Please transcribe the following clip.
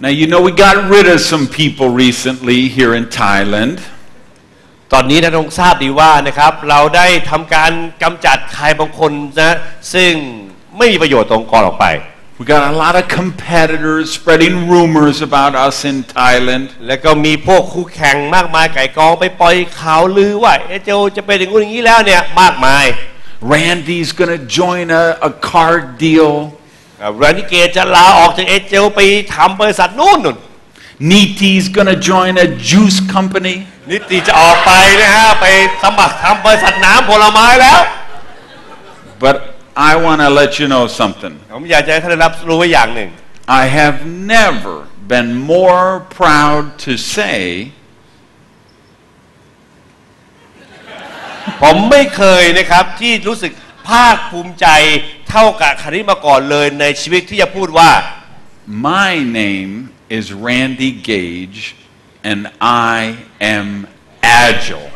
Now, you know, we got rid of some people recently here in Thailand. ตอนนี้นะต้องทราบดีว่านะครับเราได้ทำการกำจัดใครบางคนนะซึ่งไม่มีประโยชน์ตรงกรออกไป We got a lot of competitors spreading rumors about us in Thailand. แล้วก็มีพวกคู่แข่งมากมายไก่กองไปปล่อยข่าวลือว่าเอเจลจะเป็นอย่างนู้นอย่างนี้แล้วเนี่ยมากมาย Randy's going to join a, a car deal. แรนดิเกตจะลาออกจากเอเจลไปทำบริษัทนู่นนู่น Niti's going to join a juice company. นิติจะออกไปนะฮะไปสมัครทำบริษัทน้ำผลไม้แล้ว But I want to let you know something. ผมอยากจะให้ท่านได้รับรู้ไว้อย่างหนึ่ง I have never been more proud to say ผมไม่เคยนะครับที่รู้สึกภาคภูมิใจ เท่ากับคาริมาก่อนเลยในชีวิตที่จะพูดว่า my name is Randy Gage and I am agile.